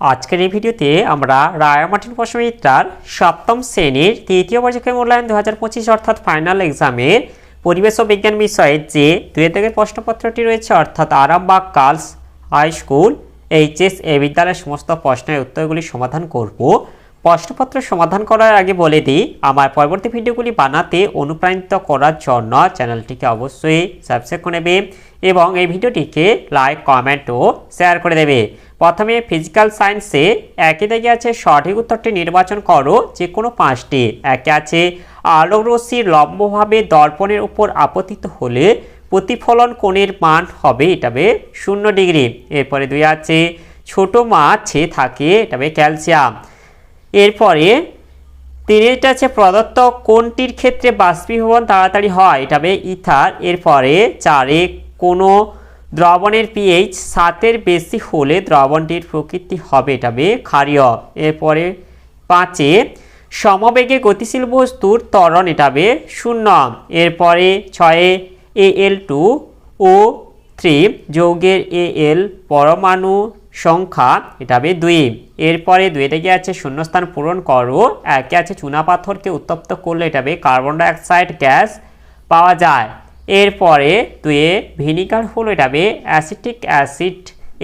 আজকের এই ভিডিওতে আমরা রায়ামার্টিন প্রশ্নবিদ্যার সপ্তম শ্রেণির তৃতীয় পর্যায়ে মূল্যায়ন দু হাজার পঁচিশ অর্থাৎ ফাইনাল এক্সামের পরিবেশ ও বিজ্ঞান বিষয়ে যে দুই থেকে প্রশ্নপত্রটি রয়েছে, অর্থাৎ Arambagh girls high school HS এ বিদ্যালয়ের সমস্ত প্রশ্নের উত্তরগুলি সমাধান করব। প্রশ্নপত্র সমাধান করার আগে বলে দিই, আমার পরবর্তী ভিডিওগুলি বানাতে অনুপ্রাণিত করার জন্য চ্যানেলটিকে অবশ্যই সাবস্ক্রাইব করে নেবে এবং এই ভিডিওটিকে লাইক কমেন্ট ও শেয়ার করে দেবে। প্রথমে ফিজিক্যাল সায়েন্সে একই দিকে আছে সঠিক উত্তরটি নির্বাচন করো, যে কোনো পাঁচটি। একে আছে আলোক রশ্মির লম্বভাবে দর্পণের উপর আপতিত হলে প্রতিফলন কোণের মান হবে এটাবে শূন্য ডিগ্রি। এরপরে দুই আছে ছোট মাছে থাকে এটাবে ক্যালসিয়াম। এরপরে তিনটা আছে প্রদত্ত কোনটির ক্ষেত্রে বাষ্পীভবন তাড়াতাড়ি হয়? এটা হবে ইথার। এরপরে চারে কোনো দ্রবণের পিএইচ সাতের বেশি হলে দ্রবণটির প্রকৃতি হবে, এটা হবে ক্ষারীয়। এরপরে পাঁচে সমবেগে গতিশীল বস্তুর ত্বরণ, এটা হবে শূন্য। এরপরে ছয়ে এ এল টু ও থ্রি যৌগের এ এল পরমাণু সংখ্যা, এটা হবে দুই। এরপরে দুইটা গিয়ে আছে? শূন্যস্থান পূরণ করো। একে আছে? চুনাপাথরকে উত্তপ্ত করলে এটা হবে কার্বন ডাইঅক্সাইড গ্যাস পাওয়া যায়। এরপরে দুয়ে ভিনিগার হলো, এটা হবে অ্যাসিটিক অ্যাসিড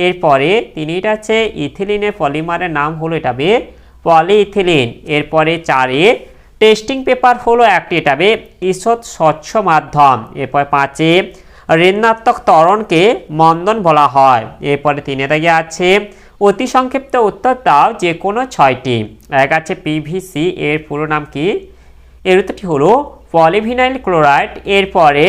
এরপরে তিনটা আছে ইথিলিনের পলিমারের নাম হলো, এটা হবে পলিইথিলিন এরপরে চারে টেস্টিং পেপার হলো একটি, এটা হবে ঈষৎ স্বচ্ছ মাধ্যম। এরপর পাঁচে ঋণাত্মক ত্বরণকে মন্দন বলা হয়। এরপরে তিনে দাগে আছে, অতি সংক্ষিপ্ত উত্তর দাও যে কোনো ছয়টি। এক আছে পিভিসি এর পুরো নাম কি? এর উত্তরটি হলো পলিভিনাইল ক্লোরাইড। এরপরে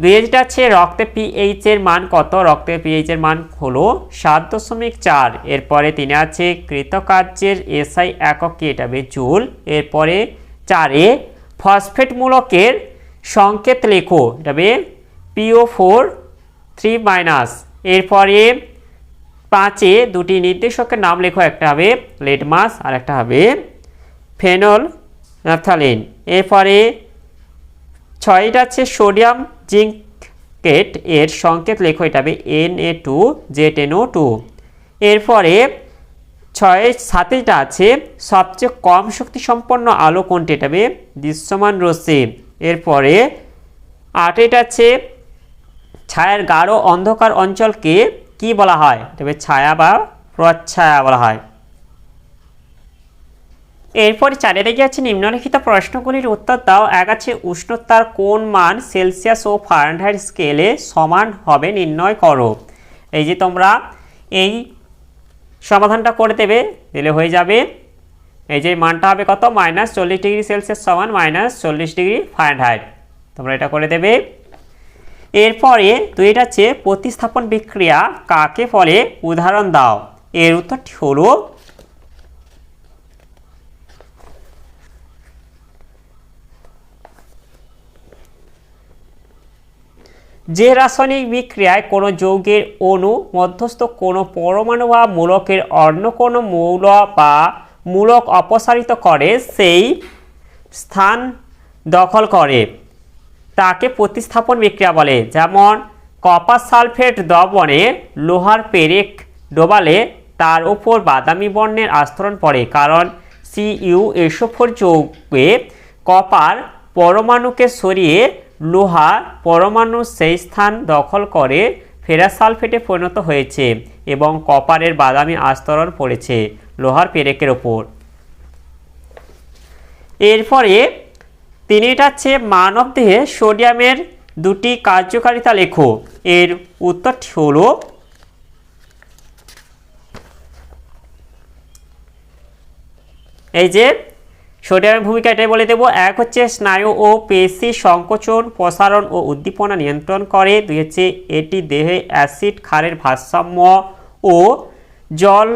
দুই আছে, রক্তে পিএইচ এর মান কত? রক্তে পিএইচ এর মান হলো সাত দশমিক চার। এরপরে তিনে আছে, কৃতকার্যের এসআই একক কি? এটা হবে জুল। এরপরে চারে ফসফেট মূলকের সংকেত লেখো। এটা পিও ফোর থ্রি মাইনাস এরপরে পাঁচে দুটি নির্দেশকের নাম লেখো, একটা হবে লেডমাস আর একটা হবে ফেনল ন্যাপথালিন এরপরে ছয়টা আছে সোডিয়াম জিঙ্কেট, এর সংকেত লেখো, এটা হবে N A two Z N O two এরপরে ছয় সাতেটা আছে, সবচেয়ে কম শক্তি সম্পন্ন আলো কোনটি, এটা হবে দৃশ্যমান রশ্মি। এরপরে আটেটা আছে ছায়ার গাঢ় অন্ধকার অঞ্চলকে কি বলা হয়? তবে ছায়া বা প্রচ্ছায়া বলা হয়। এরপরে চারিদিকে আছে নিম্নলিখিত প্রশ্নগুলির উত্তর দাও। এক আছে, উষ্ণতার কোন মান সেলসিয়াস ও ফারেনহাইট স্কেলে সমান হবে নির্ণয় করো। এই যে তোমরা এই সমাধানটা করে দেবে, দিলে হয়ে যাবে। এই যে মানটা হবে কত? মাইনাস চল্লিশ ডিগ্রি সেলসিয়াস সমান মাইনাস চল্লিশ ডিগ্রি ফারেনহাইট। তোমরা এটা করে দেবে। এরপরে দুইটা হচ্ছে প্রতিস্থাপন বিক্রিয়া কাকে ফলে উদাহরণ দাও। এর উত্তরটি হলো যে রাসায়নিক বিক্রিয়ায় কোনো যৌগের অণু মধ্যস্থ কোনো পরমাণু বা মূলকের অন্য কোনো মৌল বা মূলক অপসারিত করে, সেই স্থান দখল করে। তাকে প্রতিস্থাপন বিক্রিয়া বলে। যেমন, কপার সালফেট দ্রবণে লোহার পেরেক ডোবালে তার উপর বাদামি বর্ণের আস্তরণ পড়ে। কারণ সিইউ এসোফোর যৌগে কপার পরমাণুকে সরিয়ে লোহা পরমাণু সেই স্থান দখল করে ফেরাস সালফেটে পরিণত হয়েছে এবং কপারের বাদামি আস্তরণ পড়েছে লোহার পেরেকের ওপর এরপরে তিনি এটা হচ্ছে মানব দেহে সোডিয়ামের দুটি কার্যকারিতা লেখো। এর উত্তরটি হলো এই যে, সোডিয়ামের ভূমিকা এটাই বলে দেবো। এক হচ্ছে স্নায়ু ও পেশি সংকোচন, প্রসারণ ও উদ্দীপনা নিয়ন্ত্রণ করে। দুই হচ্ছে এটি দেহে অ্যাসিড, ক্ষারের ভারসাম্য ও জল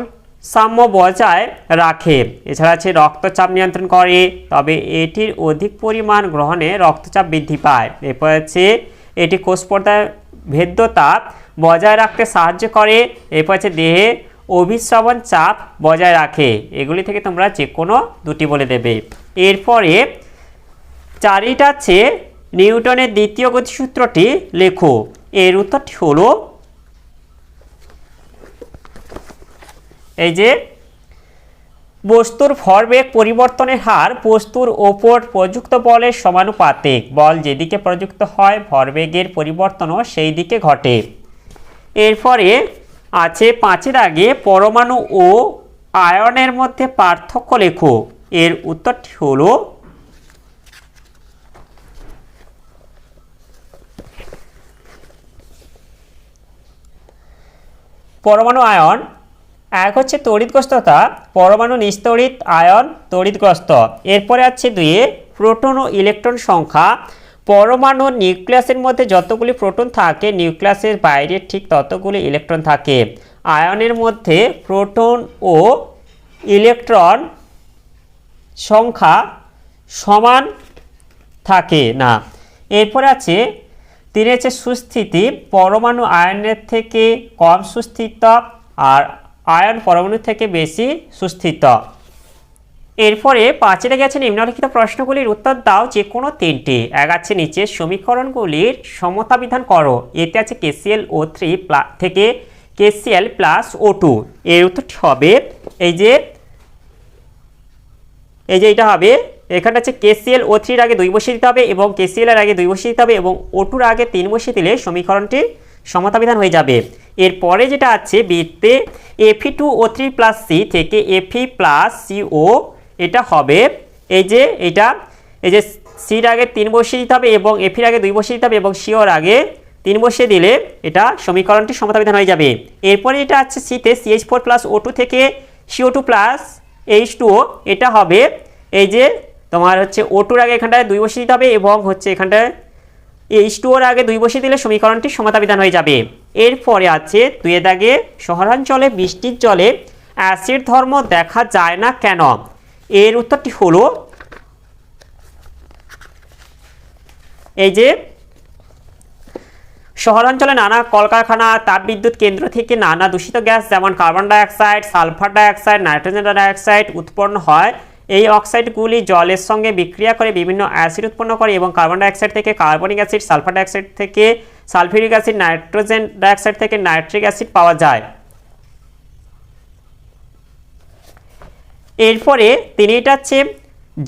সাম্য বজায় রাখে। এছাড়া আছে রক্তচাপ নিয়ন্ত্রণ করে, তবে এটির অধিক পরিমাণ গ্রহণে রক্তচাপ বৃদ্ধি পায়। এরপর হচ্ছে এটি কোষপর্দায় ভেদ্যতা বজায় রাখতে সাহায্য করে। এরপর হচ্ছে দেহে অভিশ্রবণ চাপ বজায় রাখে। এগুলি থেকে তোমরা যে কোনো দুটি বলে দেবে। এরপরে চারিটা আছে, নিউটনের দ্বিতীয় গতিসূত্রটি লেখো। এর উত্তরটি হলো এই যে, বস্তুর ভরবেগ পরিবর্তনের হার বস্তুর ওপর প্রযুক্ত বলের সমানুপাতিক। বল যেদিকে প্রযুক্ত হয় ভরবেগের পরিবর্তনও সেই দিকে ঘটে। এরপরে আছে পাঁচের আগে পরমাণু ও আয়নের মধ্যে পার্থক্য লেখো। এর উত্তরটি হলো পরমাণু আয়ন এক হচ্ছে তড়িৎগ্রস্ততা পরমাণু নিস্তড়িৎ আয়ন তড়িৎগ্রস্ত এরপরে আছে দুয়ে প্রোটন ও ইলেকট্রন সংখ্যা। পরমাণু নিউক্লিয়াসের মধ্যে যতগুলি প্রোটন থাকে, নিউক্লিয়াসের বাইরে ঠিক ততগুলি ইলেকট্রন থাকে। আয়নের মধ্যে প্রোটন ও ইলেকট্রন সংখ্যা সমান থাকে না। এরপর আছে, তিনি হচ্ছে সুস্থিতি, পরমাণু আয়নের থেকে কম সুস্থিত আর আয়ন পরমাণু থেকে বেশি সুস্থিত। এরপরে পাঁচেতে গেছে নিম্নলিখিত প্রশ্নগুলির উত্তর দাও যে কোনো তিনটি। এক আছে নিচে, সমীকরণগুলির সমতা বিধান করো। এতে আছে কেসিএল ও থ্রি থেকে কেসিএল প্লাস ও টু এর উত্তরটি হবে এই যে এই যে এটা হবে, এখানে হচ্ছে কেসিএল ও থ্রির আগে দুই বসিয়ে দিতে হবে এবং কেসিএল এর আগে দুই বসিয়ে দিতে হবে এবং ও টুর আগে তিন বসিয়ে দিলে সমীকরণটি সমতা বিধান হয়ে যাবে। এরপরে যেটা আছে বৃত্তে F E two O three plus C থেকে এফি প্লাস সি ও এটা হবে, এই যে এটা, এই যে সির আগে তিন বসিয়ে দিতে হবে এবং এফির আগে দুই বসিয়ে দিতে হবে এবং সিওর আগে তিন বসিয়ে দিলে এটা সমীকরণটি সমতা বিধান হয়ে যাবে। এরপরে এটা আছে সিতে CH four plus O two থেকে CO two plus H two এটা হবে, এই যে তোমার হচ্ছে ও টুর আগে এখানটায় দুই বসিয়ে দিতে হবে এবং হচ্ছে এখানটায় এইচ টু ওর আগে দুই বসিয়ে দিলে সমীকরণটি সমতা বিধান হয়ে যাবে। এরপরে আছে দুয়ে দাগে শহরাঞ্চলে বৃষ্টির জলে অ্যাসিড ধর্ম দেখা যায় না কেন? এর উত্তরটি হলো, এই যে, শহরাঞ্চলে নানা কলকারখানা, তাপবিদ্যুৎ কেন্দ্র থেকে নানা দূষিত গ্যাস যেমন carbon dioxide, sulphur dioxide, nitrogen dioxide উৎপন্ন হয়। এই অক্সাইডগুলি জলের সঙ্গে বিক্রিয়া করে বিভিন্ন অ্যাসিড উৎপন্ন করে এবং কার্বন ডাইঅক্সাইড থেকে কার্বনিক অ্যাসিড, সালফার ডাইঅক্সাইড থেকে সালফিউরিক অ্যাসিড, নাইট্রোজেন ডাইঅক্সাইড থেকে নাইট্রিক অ্যাসিড পাওয়া যায়। এরপরে তিনি এটা হচ্ছে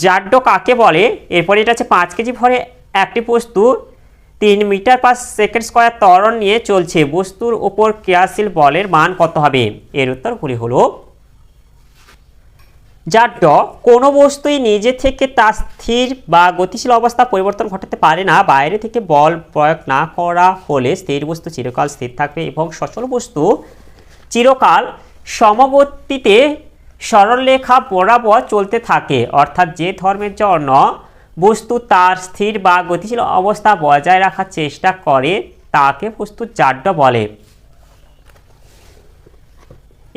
জাড্ড কাকে বলে? এরপরে এটা হচ্ছে পাঁচ কেজি ভরে একটি বস্তু তিন মিটার পার সেকেন্ড স্কোয়ার ত্বরণ নিয়ে চলছে। বস্তুর ওপর ক্রিয়াশীল বলের মান কত হবে? এর উত্তরগুলি হলো যার ড, কোনো বস্তুই নিজে থেকে তা স্থির বা গতিশীল অবস্থা পরিবর্তন ঘটাতে পারে না। বাইরে থেকে বল প্রয়োগ না করা হলে স্থির বস্তু চিরকাল স্থির থাকবে এবং সচল বস্তু চিরকাল সমবর্তীতে সরলরেখা বরাবর চলতে থাকে। অর্থাৎ যে ধর্মের জন্য বস্তু তার স্থির বা গতিশীল অবস্থা বজায় রাখার চেষ্টা করে, তাকে বস্তু জাড্য বলে।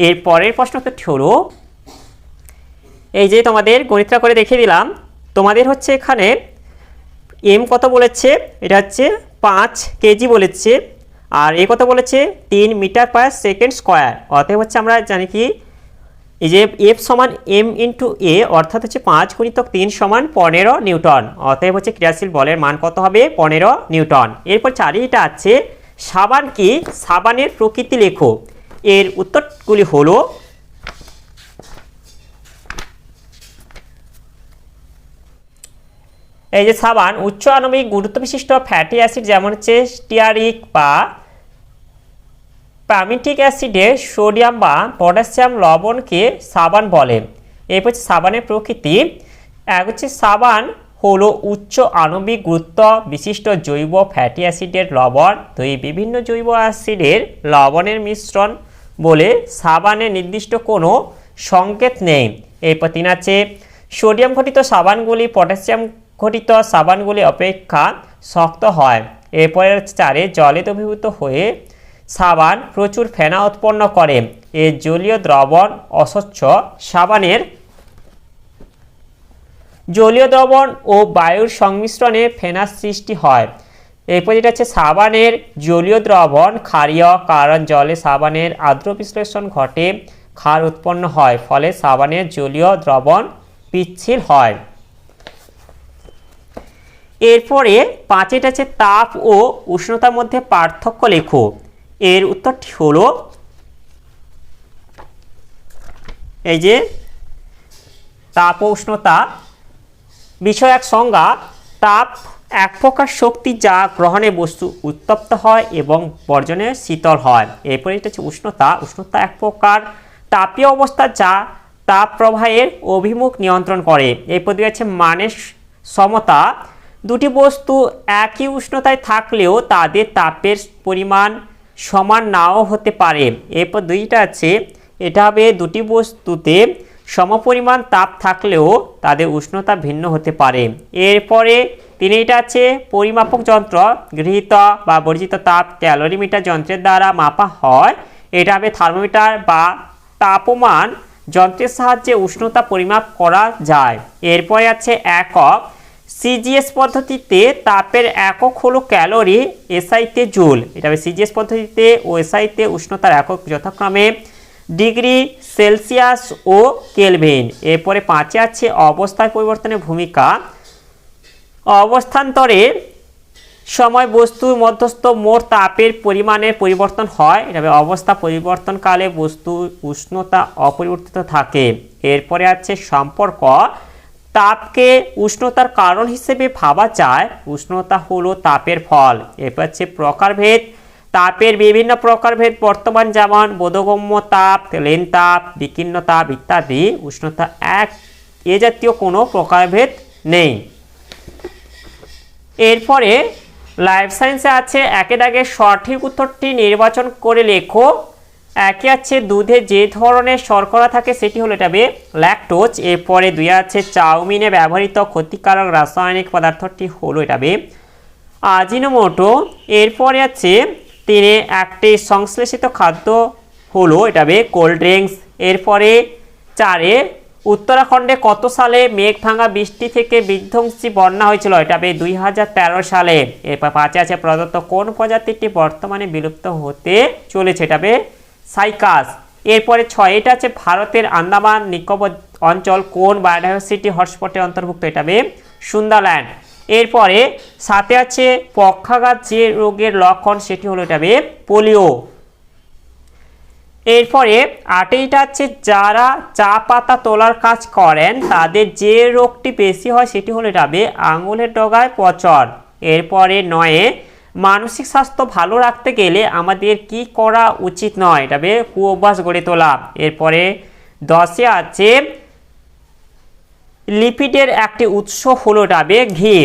এর পরের প্রশ্নটি হলো এই যে তোমাদের গণিতটা করে দেখিয়ে দিলাম, তোমাদের হচ্ছে এখানে এম কত বলেছে? এটা হচ্ছে পাঁচ কেজি বলেছে। আর এ কত বলেছে? তিন মিটার পার সেকেন্ড স্কোয়ার। অতএব হচ্ছে আমরা জানি কি? এই যে এফ সমান এম ইন্টু এ অর্থাৎ হচ্ছে পাঁচ গুণিতক তিন সমান পনেরো নিউটন। অতএব হচ্ছে ক্রিয়াশীল বলের মান কত হবে? পনেরো নিউটন। এরপর চারিটা আছে সাবান কি? সাবানের প্রকৃতি লেখো। এর উত্তরগুলি হলো এই যে সাবান, উচ্চ আণবিক গুরুত্ব বিশিষ্ট ফ্যাটি অ্যাসিড যেমন হচ্ছে স্টিয়ারিক বা প্যামিটিক অ্যাসিডে সোডিয়াম বা পটাশিয়াম লবণকে সাবান বলে। এরপর হচ্ছে সাবানের প্রকৃতি। এক হচ্ছে সাবান হলো উচ্চ আণবিক গুরুত্ব বিশিষ্ট জৈব ফ্যাটি অ্যাসিডের লবণ। দুই বিভিন্ন জৈব অ্যাসিডের লবণের মিশ্রণ বলে সাবানের নির্দিষ্ট কোনো সংকেত নেই। এরপর তিন আছে, সোডিয়াম ঘটিত সাবানগুলি পটাশিয়াম ঘটিত সাবানগুলি অপেক্ষা শক্ত হয়। এরপরে চারে জলে দ্রবীভূত হয়ে সাবান প্রচুর ফেনা উৎপন্ন করে। এর জলীয় দ্রবণ অস্বচ্ছ সাবানের জলীয় দ্রবণ ও বায়ুর সংমিশ্রণে ফেনার সৃষ্টি হয়। এরপর যেটা হচ্ছে সাবানের জলীয় দ্রবণ ক্ষারীয় কারণ জলে সাবানের আর্দ্র বিশ্লেষণ ঘটে, ক্ষার উৎপন্ন হয়, ফলে সাবানের জলীয় দ্রবণ পিচ্ছিল হয়। এরপরে পাঁচেটা আছে তাপ ও উষ্ণতার মধ্যে পার্থক্য লেখো। এর উত্তরটি হলো, এই যে, তাপ ও উষ্ণতা বিষয় এক সংজ্ঞা, তাপ এক প্রকার শক্তি যা গ্রহণে বস্তু উত্তপ্ত হয় এবং বর্জনে শীতল হয়। এরপরে এটা হচ্ছে উষ্ণতা। উষ্ণতা এক প্রকার তাপীয় অবস্থা যা তাপ প্রবাহের অভিমুখ নিয়ন্ত্রণ করে। এরপর দিয়ে আছে মানের সমতা। দুটি বস্তু একই উষ্ণতায় থাকলেও তাদের তাপের পরিমাণ সমান নাও হতে পারে। এরপর দুইটা আছে, এটা হবে দুটি বস্তুতে সমপরিমাণ তাপ থাকলেও তাদের উষ্ণতা ভিন্ন হতে পারে। এরপরে তিনটা আছে, পরিমাপক যন্ত্র, গৃহীত বা বর্জিত তাপ ক্যালোরিমিটার যন্ত্রের দ্বারা মাপা হয়। এটা হবে থার্মোমিটার বা তাপমান যন্ত্রের সাহায্যে উষ্ণতা পরিমাপ করা যায়। এরপরে আছে একক সিজিএস পদ্ধতিতে তাপের একক হলো ক্যালোরি এসআইতে জুল। এটা হবে সিজিএস পদ্ধতিতে ও এসআইতে উষ্ণতার একক যথাক্রমে ডিগ্রি সেলসিয়াস ও কেলভিন। এরপরে পাঁচে আছে অবস্থার পরিবর্তনের ভূমিকা। অবস্থান্তরে সময় বস্তুর মধ্যস্থ মোট তাপের পরিমাণের পরিবর্তন হয়। এভাবে অবস্থা পরিবর্তনকালে বস্তু উষ্ণতা অপরিবর্তিত থাকে। এরপরে আছে সম্পর্ক। তাপকে উষ্ণতার কারণ হিসেবে ভাবা যায়। উষ্ণতা হলো তাপের ফল। এরপর হচ্ছে প্রকারভেদ। তাপের বিভিন্ন প্রকারভেদ বর্তমান যেমন বোধগম্য তাপ, লেন তাপ, বিকীর্ণ তাপ ইত্যাদি। উষ্ণতা এক, এ জাতীয় কোনো প্রকারভেদ নেই। এরপরে লাইফ সায়েন্সে আছে। একে দাগে সঠিক উত্তরটি নির্বাচন করে লেখো। একে আছে দুধে যে ধরনের শর্করা থাকে সেটি হলো এটা বে ল্যাকটোজ এরপরে দুই আছে চাউমিনে ব্যবহৃত ক্ষতিকারক রাসায়নিক পদার্থটি হলো এটা বে আজিনোমোটো, এরপরে আছে তিনে একটি সংশ্লেষিত খাদ্য হলো এটা বে কোল্ড ড্রিঙ্কস এরপরে চারে উত্তরাখণ্ডে কত সালে মেঘ ভাঙা বৃষ্টি থেকে বিধ্বংসী বন্যা হয়েছিল এটা বে দুই হাজার তেরো সালে? এরপর পাঁচে আছে প্রদত্ত কোন প্রজাতিটি বর্তমানে বিলুপ্ত হতে চলেছে এটা বে সাইকাস। এরপরে ছয়, এটা আছে ভারতের আন্দামান নিকোবর অঞ্চল, কোন বায়োডাইভার্সিটি হটস্পটে অন্তর্ভুক্ত? এটা বে সুন্দরল্যান্ড। এরপরে সাথে আছে পক্ষাঘাত যে রোগের লক্ষণ, সেটি হলো এটা বে পোলিও। এরপরে আটেইটা হচ্ছে যারা চা পাতা তোলার কাজ করেন, তাদের যে রোগটি বেশি হয়, সেটি হলো এটা বে আঙুলের ডগায় পচর এরপরে নয়ে মানসিক স্বাস্থ্য ভালো রাখতে গেলে আমাদের কি করা উচিত নয়? এটা বে কুঅভ্যাস গড়ে তোলা। এরপরে দশে আছে, লিপিডের একটি উৎস হলো ডাবে ঘি।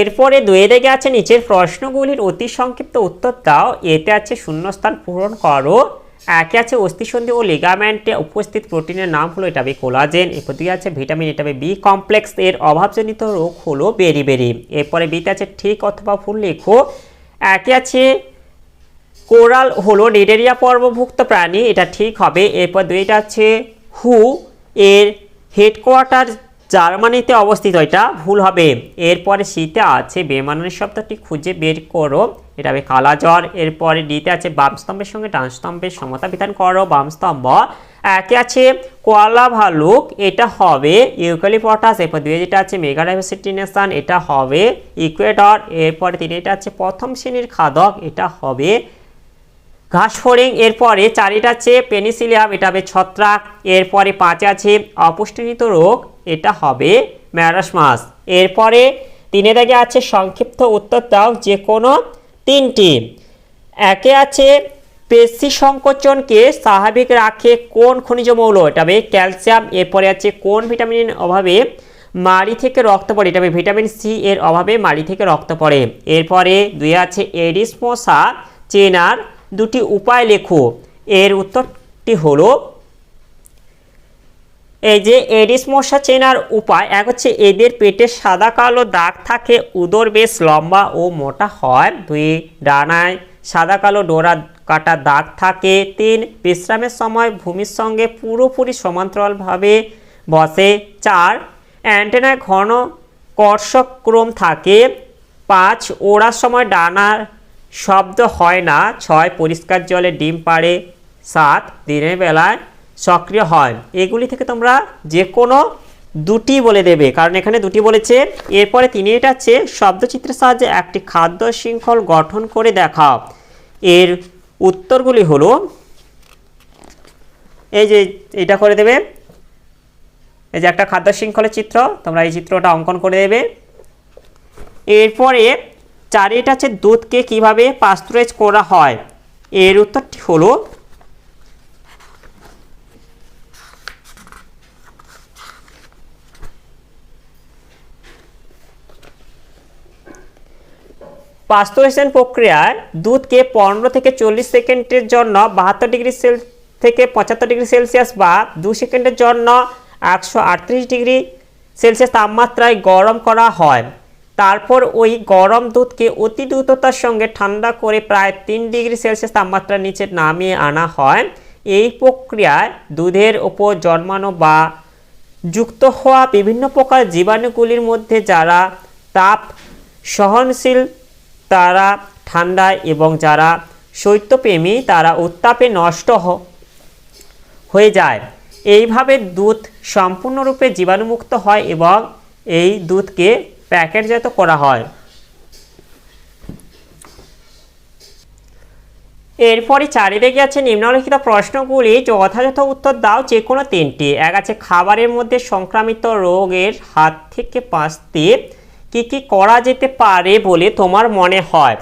এরপরে দুয়ে দিকে আছে নিচের প্রশ্নগুলির অতি সংক্ষিপ্ত উত্তর দাও। এতে আছে শূন্যস্থান পূরণ করো। একে আছে অস্থিসন্ধি ও লিগামেন্টে উপস্থিত প্রোটিনের নাম হলো এটা বি কোলাজেন। এরপর দিকে আছে ভিটামিন, এটা বি কমপ্লেক্স। এর অভাবজনিত রোগ হলো বেরি বেরি। এরপরে বিতে আছে ঠিক অথবা ভুল লেখো। একে আছে। কোরাল হলো নেডেরিয়া পর্বভুক্ত প্রাণী, এটা ঠিক হবে। এরপর দুইটা আছে হু, এর হেডকোয়ার্টার জার্মানিতে অবস্থিত, এটা ভুল হবে। এরপরে শীতে আছে বেমানের শব্দটি খুঁজে বের করো। এটা হবে কালা জ্বর এরপরে ডিতে আছে বাম স্তম্ভের সঙ্গে ডান স্তম্ভের সমতা বিধান করো, বাম স্তম্ভ। একে আছে? কোয়ালা ভালুক, এটা হবে ইউক্যালিপটাস। এরপর দুই যেটা আছে মেগাডাইভার্সিটি নেশন, এটা হবে ইকুয়েডর। এরপরে তিন এটা আছে প্রথম শ্রেণির খাদক, এটা হবে ঘাস ফড়িং এরপরে চারিটা আছে পেনিসিলিয়াম, এটা হবে ছত্রাক। এরপরে পাঁচে আছে অপুষ্টিজনিত রোগ, এটা হবে ম্যারাসমাস। এরপরে তিনে দাগে আছে সংক্ষিপ্ত উত্তর দাও, যে কোনো তিনটি। একে আছে পেশি সংকোচনকে স্বাভাবিক রাখে কোন খনিজ মৌল? এটা হবে ক্যালসিয়াম। এরপরে আছে কোন ভিটামিনের অভাবে মাড়ি থেকে রক্ত পড়ে? এটা হবে ভিটামিন সি এর অভাবে মাড়ি থেকে রক্ত পড়ে। এরপরে দুই আছে এডিস মশা চেনার। দুটি উপায় লেখো। এর উত্তরটি হলো এই যে এডিস মশা চেনার উপায়, এক হচ্ছে এদের পেটে সাদা কালো দাগ থাকে, উদর বেশ লম্বা ও মোটা হয়। দুই, ডানায় সাদা কালো ডোরা কাটা দাগ থাকে। তিন, বিশ্রামের সময় ভূমির সঙ্গে পুরোপুরি সমান্তরালভাবে বসে। চার, অ্যান্টেনায় ঘন কর্ষক্রম থাকে। পাঁচ, ওড়ার সময় ডানার শব্দ হয় না। ছয়, পরিষ্কার জলে ডিম পাড়ে। সাত, দিনের বেলায় সক্রিয় হয়। এগুলি থেকে তোমরা যে কোনো দুটি বলে দেবে। কারণ এখানে দুটি বলেছে। এরপরে তিনি এটা হচ্ছে শব্দচিত্রের সাহায্যে একটি খাদ্য শৃঙ্খল গঠন করে দেখাও। এর উত্তরগুলি হলো, এই যে এটা করে দেবে। এই যে একটা খাদ্য শৃঙ্খলের চিত্র, তোমরা এই চিত্রটা অঙ্কন করে দেবে। এরপরে চারিটা হচ্ছে দুধকে কীভাবে পাস্তুরাইজ করা হয়। এর উত্তরটি হলো পাস্তুরাইজেশন প্রক্রিয়ায় দুধকে পনেরো থেকে চল্লিশ সেকেন্ডের জন্য বাহাত্তর ডিগ্রি সেল থেকে পঁচাত্তর ডিগ্রি সেলসিয়াস বা দু সেকেন্ডের জন্য একশো আটত্রিশ ডিগ্রি সেলসিয়াস তাপমাত্রায় গরম করা হয়। তারপর ওই গরম দুধকে অতি দ্রুততার সঙ্গে ঠান্ডা করে প্রায় তিন ডিগ্রি সেলসিয়াস তাপমাত্রার নিচে নামিয়ে আনা হয়। এই প্রক্রিয়ায় দুধের ওপর জন্মানো বা যুক্ত হওয়া বিভিন্ন প্রকার জীবাণুগুলির মধ্যে যারা তাপ সহনশীল তারা ঠান্ডায় এবং যারা শৈত্যপ্রেমী, তারা উত্তাপে নষ্ট হয়ে যায়। এইভাবে দুধ সম্পূর্ণরূপে জীবাণুমুক্ত হয় এবং এই দুধকে প্যাকেটজাত করা হয়। এরপরে চারিদিকে আছে নিম্নলিখিত প্রশ্নগুলি। যথাযথ উত্তর দাও যে কোনো তিনটি। এক আছে খাবারের মধ্যে সংক্রামিত রোগের হাত থেকে বাঁচতে কী কী করা যেতে পারে বলে তোমার মনে হয়?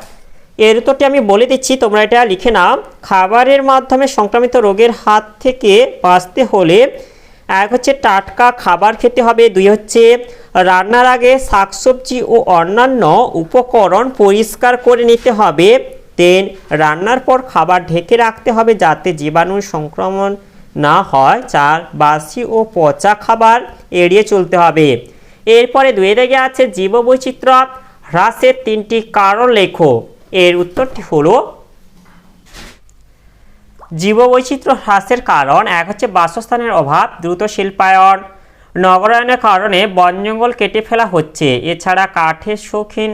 এর উত্তরটি আমি বলে দিচ্ছি, তোমরা এটা লিখে নাও। খাবারের মাধ্যমে সংক্রামিত রোগের হাত থেকে বাঁচতে হলে, এক হচ্ছে টাটকা খাবার খেতে হবে, দুই হচ্ছে রান্নার আগে শাকসবজি ও অন্যান্য উপকরণ পরিষ্কার করে নিতে হবে তিন রান্নার পর খাবার ঢেকে রাখতে হবে যাতে জীবাণুর সংক্রমণ না হয় চার বাসি ও পচা খাবার এড়িয়ে চলতে হবে। এরপরে দুয়ে দিকে আছে জীববৈচিত্র্য, হ্রাসের তিনটি কারণ লেখো। এর উত্তরটি হলো, জীববৈচিত্র্য, হ্রাসের কারণ। এক হচ্ছে বাসস্থানের অভাব, দ্রুত শিল্পায়ন, নগরায়নের কারণে বন জঙ্গল কেটে ফেলা হচ্ছে। এছাড়া কাঠের শৌখিন,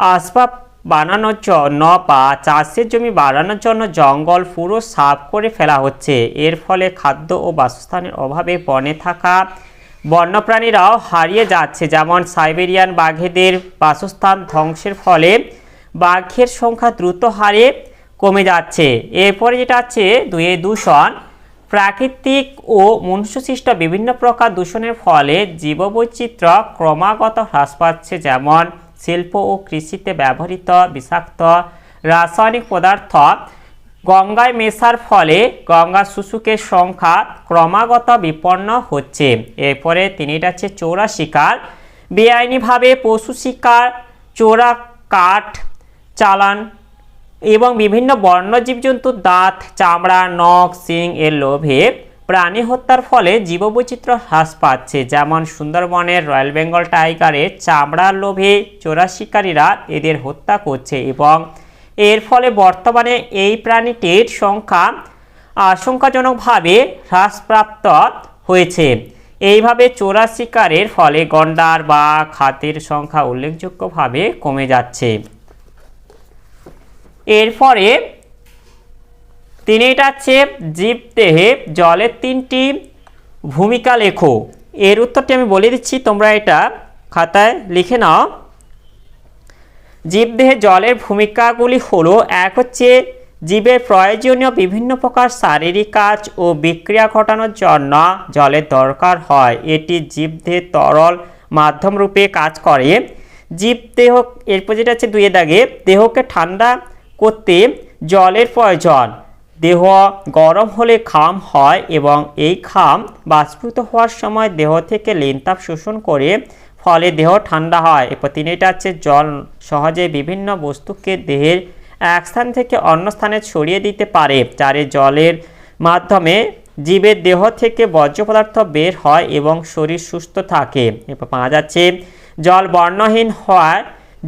আসবাব বানানোর জন্য বা চাষের জমি বাড়ানোর জন্য জঙ্গল পুরো সাফ করে ফেলা হচ্ছে। এর ফলে খাদ্য ও বাসস্থানের অভাবে বনে থাকা বন্যপ্রাণীরাও হারিয়ে যাচ্ছে, যেমন সাইবেরিয়ান বাঘেদের বাসস্থান ধ্বংসের ফলে বাঘের সংখ্যা দ্রুত হারে কমে যাচ্ছে। এরপরে যেটা আছে, দুয়ে দূষণ। প্রাকৃতিক ও মনুষ্যসৃষ্ট বিভিন্ন প্রকার দূষণের ফলে জীববৈচিত্র্য ক্রমাগত হ্রাস পাচ্ছে, যেমন শিল্প ও কৃষিতে ব্যবহৃত বিষাক্ত রাসায়নিক পদার্থ গঙ্গায় মেশার ফলে গঙ্গা শুশুকের সংখ্যা ক্রমাগত বিপন্ন হচ্ছে। এরপরে তিনি এটা হচ্ছে চোরা শিকার। বেআইনিভাবে পশু শিকার, চোরা কাঠ চালান এবং বিভিন্ন বন্য জীবজন্তুর দাঁত, চামড়া, নখ সিং এর লোভে প্রাণী হত্যার ফলে জীববৈচিত্র্য হ্রাস পাচ্ছে। যেমন সুন্দরবনের রয়্যাল বেঙ্গল টাইগারের চামড়ার লোভে চোরা শিকারীরা এদের হত্যা করছে এবং এর ফলে বর্তমানে এই প্রাণীটির সংখ্যা আশঙ্কাজনকভাবে হ্রাসপ্রাপ্ত হয়েছে। এইভাবে চোরা শিকারের ফলে গন্ডার বা খাতের সংখ্যা উল্লেখযোগ্যভাবে কমে যাচ্ছে। এরপরে তিনি এটা হচ্ছে জীবদেহে জলের তিনটি ভূমিকা লেখো। এর উত্তরটি আমি বলে দিচ্ছি, তোমরা এটা খাতায় লিখে নাও। জীবদেহে জলের ভূমিকাগুলি হলো, এক হচ্ছে জীবের প্রয়োজনীয় বিভিন্ন প্রকার শারীরিক কাজ ও বিক্রিয়া ঘটানোর জন্য জলের দরকার হয়। এটি জীবদেহে তরল মাধ্যম রূপে কাজ করে। জীবদেহ এরপর যেটা হচ্ছে দুয়ে দাগে, দেহকে ঠান্ডা করতে জলের প্রয়োজন। দেহ গরম হলে খাম হয় এবং এই খাম বাষ্পীভূত হওয়ার সময় দেহ থেকে লিনতাপ শোষণ করে ফলে দেহ ঠান্ডা হয়। এরপর তিনি এটা হচ্ছে জল সহজে বিভিন্ন বস্তুকে দেহের এক স্থান থেকে অন্য স্থানে ছড়িয়ে দিতে পারে চারে জলের মাধ্যমে জীবের দেহ থেকে বর্জ্য পদার্থ বের হয় এবং শরীর সুস্থ থাকে। এরপর পাওয়া যাচ্ছে, জল বর্ণহীন হওয়ায়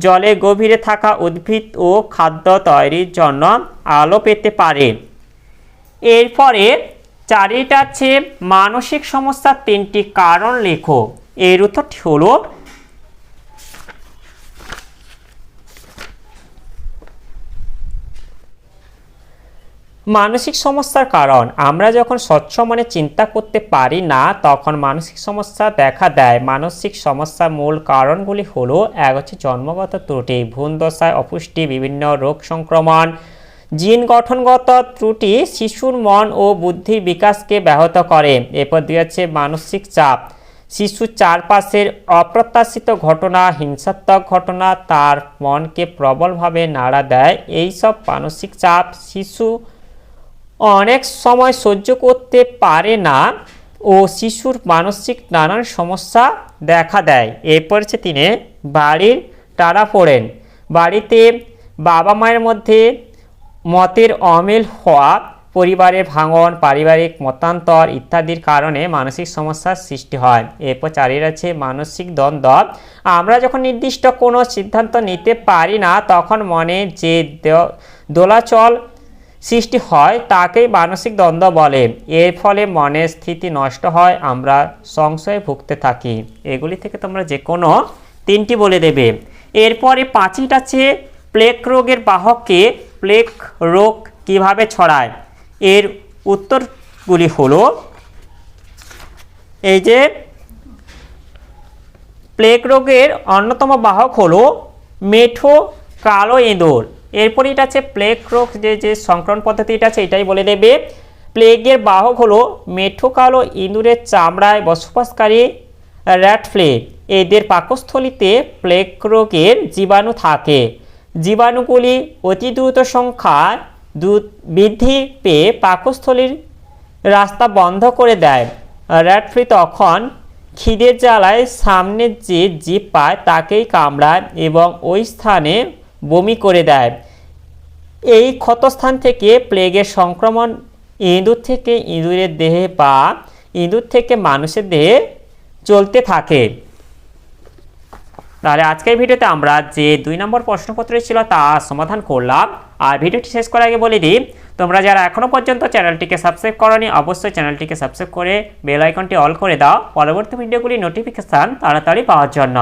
জলে গভীরে থাকা উদ্ভিদ ও খাদ্য তৈরির জন্য আলো পেতে পারে। এরপরে চারিটা আছে মানসিক সমস্যার তিনটি কারণ লেখো। এর উত্তরটি হলো মানসিক সমস্যার কারণ। আমরা যখন স্বচ্ছ মনে চিন্তা করতে পারি না, তখন মানসিক সমস্যা দেখা দেয়। মানসিক সমস্যার মূল কারণগুলি হলো, এক হচ্ছে জন্মগত ত্রুটি, ভ্রূণ দশায় অপুষ্টি, বিভিন্ন রোগ সংক্রমণ, জিন গঠনগত ত্রুটি, শিশুর মন ও বুদ্ধির বিকাশকে ব্যাহত করে। এরপর দুই হচ্ছে মানসিক চাপ। শিশুর চারপাশের অপ্রত্যাশিত ঘটনা, হিংসাত্মক ঘটনা তার মনকে প্রবলভাবে নাড়া দেয়। এইসব মানসিক চাপ শিশু অনেক সময় সহ্য করতে পারে না ও শিশুর মানসিক নানান সমস্যা দেখা দেয়। এরপর হচ্ছে তিনি বাড়ির টানা পড়েন। বাড়িতে বাবা মায়ের মধ্যে মতের অমিল হওয়া পরিবারের ভাঙন, পারিবারিক মতান্তর ইত্যাদির কারণে মানসিক সমস্যার সৃষ্টি হয়। এরপর চারির আছে মানসিক দ্বন্দ্ব। আমরা যখন নির্দিষ্ট কোনো সিদ্ধান্ত নিতে পারি না, তখন মনে যে দোলাচল সৃষ্টি হয়, তাকেই মানসিক দ্বন্দ্ব বলে। এর ফলে মনের স্থিতি নষ্ট হয়, আমরা সংশয়ে ভুগতে থাকি। এগুলি থেকে তোমরা যে কোনো তিনটি বলে দেবে। এরপরে পাঁচিটা আছে প্লেগ রোগের বাহককে প্লেগ রোগ কীভাবে ছড়ায়? এর উত্তরগুলি হলো, এই যে প্লেগ রোগের অন্যতম বাহক হলো মেঠো কালো ইঁদুর। এরপর এটা আছে প্লেগ রোগ, যে যে সংক্রমণ পদ্ধতিটা আছে, এটাই বলে দেবে। প্লেগের বাহক হলো মেঠো কালো ইঁদুরের চামড়ায় বসবাসকারী র্যাট ফ্লেগ। এদের পাকস্থলিতে প্লেগ রোগের জীবাণু থাকে। জীবাণুগুলি অতি দ্রুত সংখ্যায় দু- বৃদ্ধি পেয়ে পাকস্থলীর রাস্তা বন্ধ করে দেয়। র্যাটফ্রি তখন খিদের জ্বালায় সামনে যে জিপ পায় তাকেই কামড়ায় এবং ওই স্থানে বমি করে দেয়। এই ক্ষতস্থান থেকে প্লেগের সংক্রমণ, ইঁদুর থেকে ইঁদুরের দেহে বা ইঁদুর থেকে মানুষের দেহে চলতে থাকে। তাহলে আজকের ভিডিওতে আমরা যে দুই নম্বর প্রশ্নপত্র ছিল তা সমাধান করলাম। আর ভিডিওটি শেষ করার আগে বলে দিই, তোমরা যারা এখনও পর্যন্ত চ্যানেলটিকে সাবস্ক্রাইব করনি, অবশ্যই চ্যানেলটিকে সাবস্ক্রাইব করে বেল আইকনটি অল করে দাও। পরবর্তী ভিডিওগুলি নোটিফিকেশান তাড়াতাড়ি পাওয়ার জন্য।